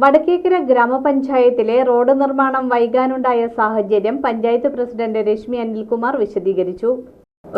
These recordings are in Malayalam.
വടക്കേക്കര ഗ്രാമപഞ്ചായത്തിലെ റോഡ് നിർമ്മാണം വൈകാനുണ്ടായ സാഹചര്യം പഞ്ചായത്ത് പ്രസിഡന്റ് രശ്മി അനിൽകുമാർ വിശദീകരിച്ചു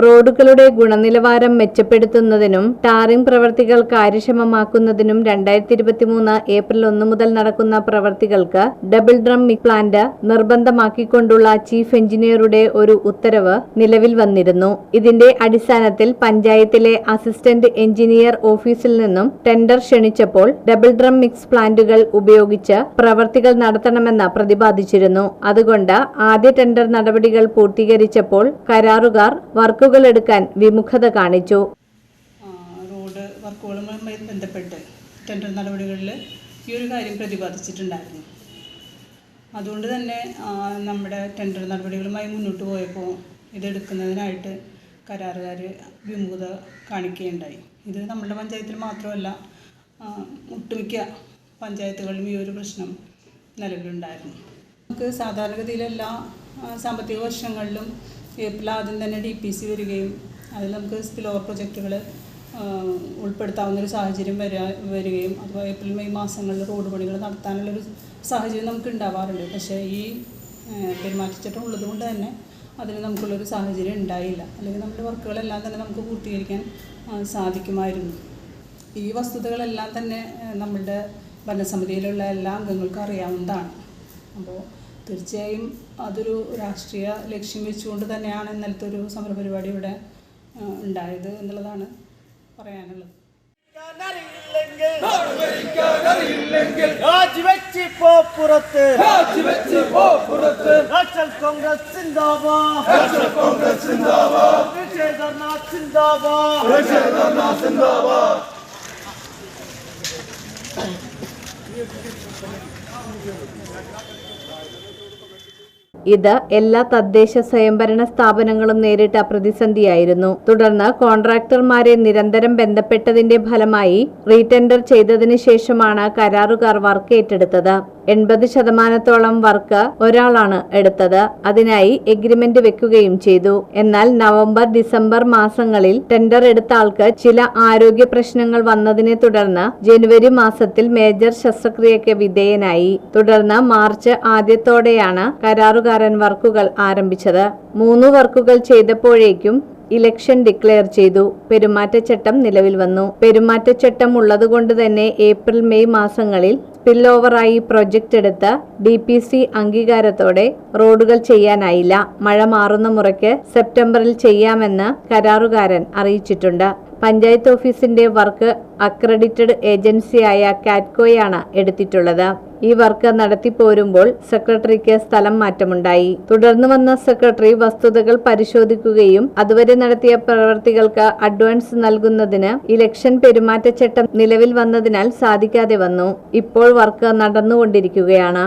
റോഡുകളുടെ ഗുണനിലവാരം മെച്ചപ്പെടുത്തുന്നതിനും ടാറിംഗ് പ്രവർത്തികൾ കാര്യക്ഷമമാക്കുന്നതിനും രണ്ടായിരത്തി ഇരുപത്തിമൂന്ന് ഏപ്രിൽ ഒന്ന് മുതൽ നടക്കുന്ന പ്രവർത്തികൾക്ക് ഡബിൾ ഡ്രം മിക് പ്ലാന്റ് നിർബന്ധമാക്കിക്കൊണ്ടുള്ള ചീഫ് എഞ്ചിനീയറുടെ ഒരു ഉത്തരവ് നിലവിൽ വന്നിരുന്നു. ഇതിന്റെ അടിസ്ഥാനത്തിൽ പഞ്ചായത്തിലെ അസിസ്റ്റന്റ് എഞ്ചിനീയർ ഓഫീസിൽ നിന്നും ടെൻഡർ ക്ഷണിച്ചപ്പോൾ ഡബിൾ ഡ്രം മിക്സ് പ്ലാന്റുകൾ ഉപയോഗിച്ച് പ്രവർത്തികൾ നടത്തണമെന്ന് പ്രതിപാദിച്ചിരുന്നു. അതുകൊണ്ട് ആദ്യ ടെൻഡർ നടപടികൾ പൂർത്തീകരിച്ചപ്പോൾ കരാറുകാർ വർക്കുകൾ എടുക്കാൻ വിമുഖത കാണിച്ചു. റോഡ് വർക്കുകളുമായി ബന്ധപ്പെട്ട് ടെൻഡർ നടപടികളിൽ ഈ ഒരു കാര്യം പ്രതിപാദിച്ചിട്ടുണ്ടായിരുന്നു. അതുകൊണ്ട് തന്നെ നമ്മുടെ ടെൻഡർ നടപടികളുമായി മുന്നോട്ട് പോയപ്പോൾ ഇതെടുക്കുന്നതിനായിട്ട് കരാറുകാർ വിമുഖത കാണിക്കുകയുണ്ടായി. ഇത് നമ്മുടെ പഞ്ചായത്തിൽ മാത്രമല്ല ഒട്ടുമിക്ക പഞ്ചായത്തുകളിലും ഈ ഒരു പ്രശ്നം നിലവിലുണ്ടായിരുന്നു. നമുക്ക് സാധാരണഗതിയിൽ എല്ലാ സാമ്പത്തിക വർഷങ്ങളിലും ഏപ്രിൽ ആദ്യം തന്നെ ഡി പി സി വരികയും അതിൽ നമുക്ക് സ്പിൽ ഓവർ പ്രൊജക്റ്റുകൾ ഉൾപ്പെടുത്താവുന്ന ഒരു സാഹചര്യം വരാ വരികയും അതുപോലെ ഏപ്രിൽ മെയ് മാസങ്ങളിൽ റോഡ് പണികൾ നടത്താനുള്ളൊരു സാഹചര്യം നമുക്ക് ഉണ്ടാവാറുണ്ട്. പക്ഷേ ഈ പെരുമാറ്റച്ചട്ടം ഉള്ളതുകൊണ്ട് തന്നെ അതിന് നമുക്കുള്ളൊരു സാഹചര്യം ഉണ്ടായില്ല. അല്ലെങ്കിൽ നമ്മുടെ വർക്കുകളെല്ലാം തന്നെ നമുക്ക് പൂർത്തീകരിക്കാൻ സാധിക്കുമായിരുന്നു. ഈ വസ്തുതകളെല്ലാം തന്നെ നമ്മളുടെ ഭരണസമിതിയിലുള്ള എല്ലാ അംഗങ്ങൾക്കും അറിയാവുന്നതാണ്. അപ്പോൾ തീർച്ചയായും അതൊരു രാഷ്ട്രീയ ലക്ഷ്യം വെച്ചുകൊണ്ട് തന്നെയാണ് ഇന്നലത്തെ ഒരു സമരപരിപാടി ഇവിടെ ഉണ്ടായത് എന്നുള്ളതാണ് പറയാനുള്ളത്. രാജിവെച്ച് പോ പുറത്ത്. നാഷണൽ കോൺഗ്രസ് സിന്ദാബാദ് നാഷണൽ കോൺഗ്രസ് സിന്ദാബാദ് നിഷേധർനാഥ് സിന്ദാബാദ് ഇത് എല്ലാ തദ്ദേശ സ്വയംഭരണ സ്ഥാപനങ്ങളും നേരിട്ട പ്രതിസന്ധിയായിരുന്നു. തുടർന്ന് കോൺട്രാക്ടർമാരെ നിരന്തരം ബന്ധപ്പെട്ടതിന്റെ ഫലമായി റീടെൻഡർ ചെയ്തതിനു ശേഷമാണ് കരാറുകാർ വർക്ക് ഏറ്റെടുത്തത് എൺപത് ശതമാനത്തോളം വർക്ക് ഒരാളാണ് എടുത്തത്. അതിനായി എഗ്രിമെന്റ് വെക്കുകയും ചെയ്തു. എന്നാൽ നവംബർ ഡിസംബർ മാസങ്ങളിൽ ടെൻഡർ എടുത്ത ആൾക്ക് ചില ആരോഗ്യ പ്രശ്നങ്ങൾ വന്നതിനെ തുടർന്ന് ജനുവരി മാസത്തിൽ മേജർ ശസ്ത്രക്രിയയ്ക്ക് വിധേയനായി. തുടർന്ന് മാർച്ച് ആദ്യത്തോടെയാണ് കരാറുകാരൻ വർക്കുകൾ ആരംഭിച്ചത്. മൂന്ന് വർക്കുകൾ ചെയ്തപ്പോഴേക്കും ഇലക്ഷൻ ഡിക്ലെയർ ചെയ്തു. പെരുമാറ്റച്ചട്ടം നിലവിൽ വന്നു. പെരുമാറ്റച്ചട്ടം ഉള്ളതുകൊണ്ട് തന്നെ ഏപ്രിൽ മെയ് മാസങ്ങളിൽ സ്പിൽ പ്രൊജക്റ്റ് എടുത്ത് ഡി പി സി അംഗീകാരത്തോടെ റോഡുകൾ ചെയ്യാനായില്ല. മഴ മാറുന്ന മുറയ്ക്ക് സെപ്റ്റംബറിൽ ചെയ്യാമെന്ന് കരാറുകാരൻ അറിയിച്ചിട്ടുണ്ട്. പഞ്ചായത്ത് ഓഫീസിന്റെ വർക്ക് അക്രഡിറ്റഡ് ഏജൻസിയായ കാറ്റ്കോയാണ് എടുത്തിട്ടുള്ളത്. ഈ വർക്ക് നടത്തിപ്പോരുമ്പോൾ സെക്രട്ടറിക്ക് സ്ഥലം മാറ്റമുണ്ടായി. തുടർന്ന് വന്ന സെക്രട്ടറി വസ്തുതകൾ പരിശോധിക്കുകയും അതുവരെ നടത്തിയ പ്രവർത്തികൾക്ക് അഡ്വാൻസ് നൽകുന്നതിന് ഇലക്ഷൻ പെരുമാറ്റച്ചട്ടം നിലവിൽ വന്നതിനാൽ സാധിക്കാതെ വന്നു. ഇപ്പോൾ വർക്ക് നടന്നുകൊണ്ടിരിക്കുകയാണ്.